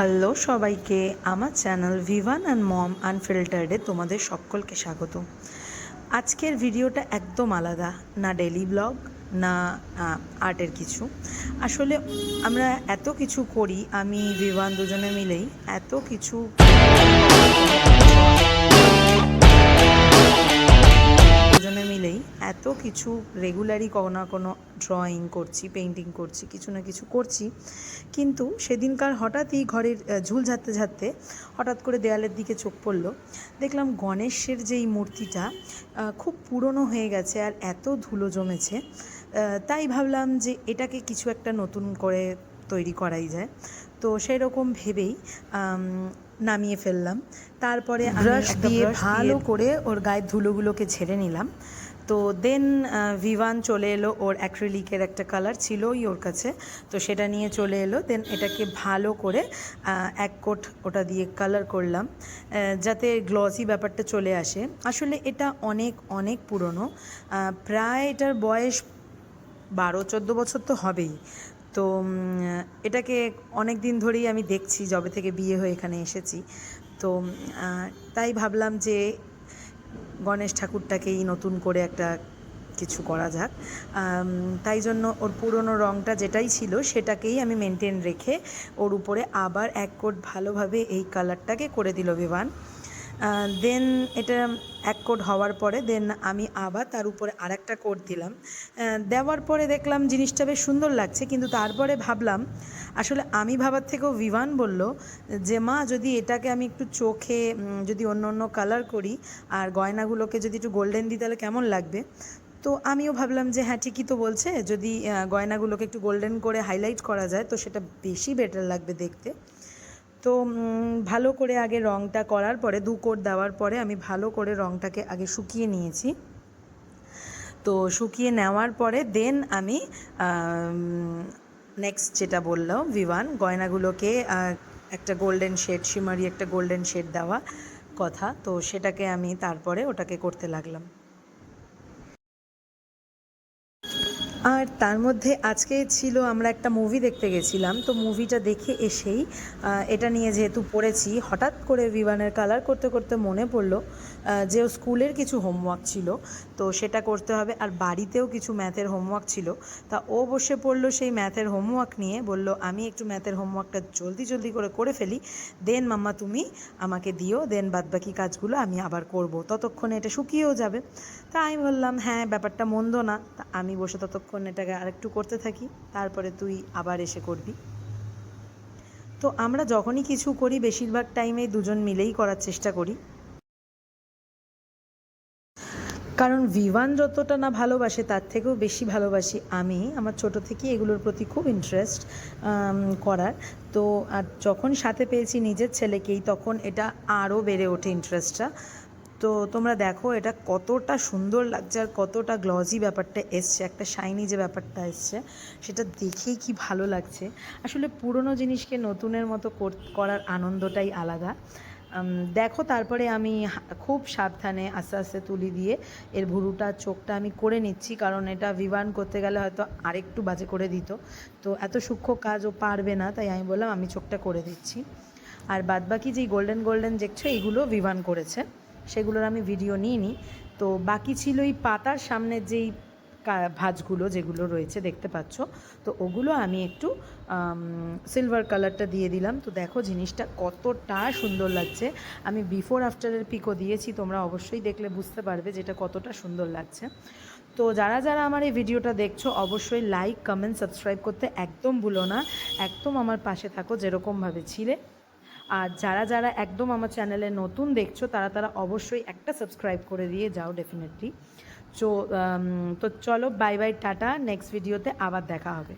Hello সবাইকে, আমার channel Vivaan and mom আনফিল্টার্ডে তোমাদের সকলকে স্বাগত। আজকের ভিডিওটা একদম আলাদা, না ডেলি ব্লগ, না আর্টের কিছু। আসলে আমরা এত কিছু করি, আমি, ভিভান দুজনে মিলেই এত কিছু এত কিছু রেগুলারই কোনো না কোনো ড্রয়িং করছি পেন্টিং করছি কিছু না কিছু করছি। কিন্তু সেদিনকার হঠাৎই ঘরের ঝুল ঝাড়তে ঝাড়তে হঠাৎ করে দেয়ালের দিকে চোখ পড়ল। দেখলাম গণেশের যেই মূর্তিটা খুব পুরনো হয়ে গেছে আর এত ধুলো জমেছে। তাই ভাবলাম যে এটাকে কিছু একটা নতুন করে তৈরি করাই যায়। তো সেই রকম ভেবেই নামিয়ে ফেললাম। তারপরে ব্রাশ দিয়ে ভালো করে ওর গায়ের ধুলোগুলোকে ঝেড়ে নিলাম। তো দেন ভিভান চলে এলো ওর অ্যাক্রিলিকের একটা কালার ছিলই ওর কাছে। তো সেটা নিয়ে চলে এলো দেন এটাকে ভালো করে এক কোট ওটা দিয়ে কালার করলাম যাতে গ্লসি ব্যাপারটা চলে আসে। আসলে এটা অনেক অনেক পুরনো প্রায় এটার বয়স বারো, চোদ্দ বছর তো হবেই। তো এটাকে অনেক দিন ধরেই আমি দেখছি, যবে থেকে বিয়ে হয়ে এখানে এসেছি। তো তাই ভাবলাম যে গণেশ ঠাকুরটাকেই নতুন করে একটা কিছু করা যাক। তাই জন্য ওর পুরনো রঙটা যেটাই ছিল সেটাকেই আমি মেনটেন রেখে ওর উপরে আবার এক কোট ভালোভাবে এই কালারটাকে করে দিল বিমান দেন এটা এক কোট হওয়ার পরে দেন আমি আবার তার উপরে আর একটা কোট দিলাম দেওয়ার পরে দেখলাম জিনিসটা বেশ সুন্দর লাগছে, কিন্তু তারপরে ভাবলাম, আসলে আমি ভাবার থেকেও বিভান বলল যে, মা, যদি এটাকে আমি একটু চোখে যদি অন্য অন্য কালার করি, আর গয়নাগুলোকে যদি একটু গোল্ডেন দিই, তাহলে কেমন লাগবে? তো আমিও ভাবলাম যে হ্যাঁ ঠিকই তো বলছে, যদি গয়নাগুলোকে একটু গোল্ডেন করে হাইলাইট করা যায়, তো সেটা বেশি বেটার লাগবে দেখতে। তো ভালো করে আগে রঙটা করার পরে, দু কোট দেওয়ার পরে আমি ভালো করে রঙটাকে আগে শুকিয়ে নিয়েছি। তো, শুকিয়ে নেওয়ার পরে দেন আমি নেক্সট যেটা বললাম ভিভান গয়নাগুলোকে একটা গোল্ডেন শেড শিমারি একটা গোল্ডেন শেড দেওয়া কথা। তো, সেটাকে আমি তারপরে ওটাকে করতে লাগলাম। আর তার মধ্যে আজকে ছিল আমরা একটা মুভি দেখতে গেছিলাম, তো মুভিটা দেখে এসেই এটা নিয়ে যেহেতু পড়েছি, হঠাৎ করে বিমানের কালার করতে করতে মনে পড়ল যে স্কুলের কিছু হোমওয়ার্ক ছিল, তো সেটা করতে হবে আর বাড়িতেও কিছু ম্যাথের হোমওয়ার্ক ছিল, তা ও বসে পড়ল সেই ম্যাথের হোমওয়ার্ক নিয়ে, বলল, আমি একটু ম্যাথের হোমওয়ার্কটা জলদি জলদি করে করে ফেলি দেন মাম্মা তুমি আমাকে দিও দেন বাদবাকি কাজগুলো আমি আবার করব। ততক্ষণে এটা শুকিয়েও যাবে। তা আমি বললাম হ্যাঁ ব্যাপারটা মন্দ না। তা আমি বসে ততক্ষণ এটাকে আরেকটু করতে থাকি, তারপরে তুই আবার এসে করবি। তো আমরা যখনই কিছু করি, বেশিরভাগ টাইমে দুজন মিলেই করার চেষ্টা করি। কারণ ভিভান যতটা না ভালোবাসে, তার থেকেও বেশি ভালোবাসি আমি। আমার ছোট থেকে এগুলোর প্রতি খুব ইন্টারেস্ট করার। তো আর যখন সাথে পেয়েছি নিজের ছেলেকেই, তখন এটা আরও বেড়ে ওঠে ইন্টারেস্টটা তো তোমরা দেখো, এটা কতটা সুন্দর লাগছে আর কতটা গ্লজি ব্যাপারটা এসছে, একটা শাইনি যে ব্যাপারটা এসছে, সেটা দেখেই কি ভালো লাগছে। আসলে পুরনো জিনিসকে নতুনের মতো করার আনন্দটাই আলাদা। দেখো তারপরে আমি খুব সাবধানে আস্তে আস্তে তুলি দিয়ে এর ভুরুটা, চোখটা আমি করে নিচ্ছি, কারণ এটা ভিভান করতে গেলে হয়তো আরেকটু বাজে করে দিত। তো এত সূক্ষ্ম কাজ ও পারবে না, তাই আমি বললাম আমি চোখটা করে দিচ্ছি। আর বাদবাকি যেই গোল্ডেন গোল্ডেন দেখছ এইগুলো ভিভান করেছে। সেগুলোর আমি ভিডিও নিইনি। তো বাকি ছিল এই পাতার সামনের যেই ভাঁজগুলো যেগুলো রয়েছে, দেখতে পাচ্ছ। তো ওগুলো আমি একটু সিলভার কালারটা দিয়ে দিলাম। তো দেখো জিনিসটা কতটা সুন্দর লাগছে। আমি বিফোর আফটারের পিকও দিয়েছি, তোমরা অবশ্যই দেখলে বুঝতে পারবে যেটা কতটা সুন্দর লাগছে। তো যারা যারা আমার এই ভিডিওটা দেখছ, অবশ্যই লাইক কমেন্ট সাবস্ক্রাইব করতে একদম ভুলো না। একদম আমার পাশে থাকো, যেরকমভাবে ছিলে। আর যারা যারা একদম আমার চ্যানেলে নতুন দেখছ, তারা তারা অবশ্যই একটা সাবস্ক্রাইব করে দিয়ে যাও ডেফিনেটলি তো তো চলো বাই বাই টাটা নেক্সট ভিডিওতে আবার দেখা হবে।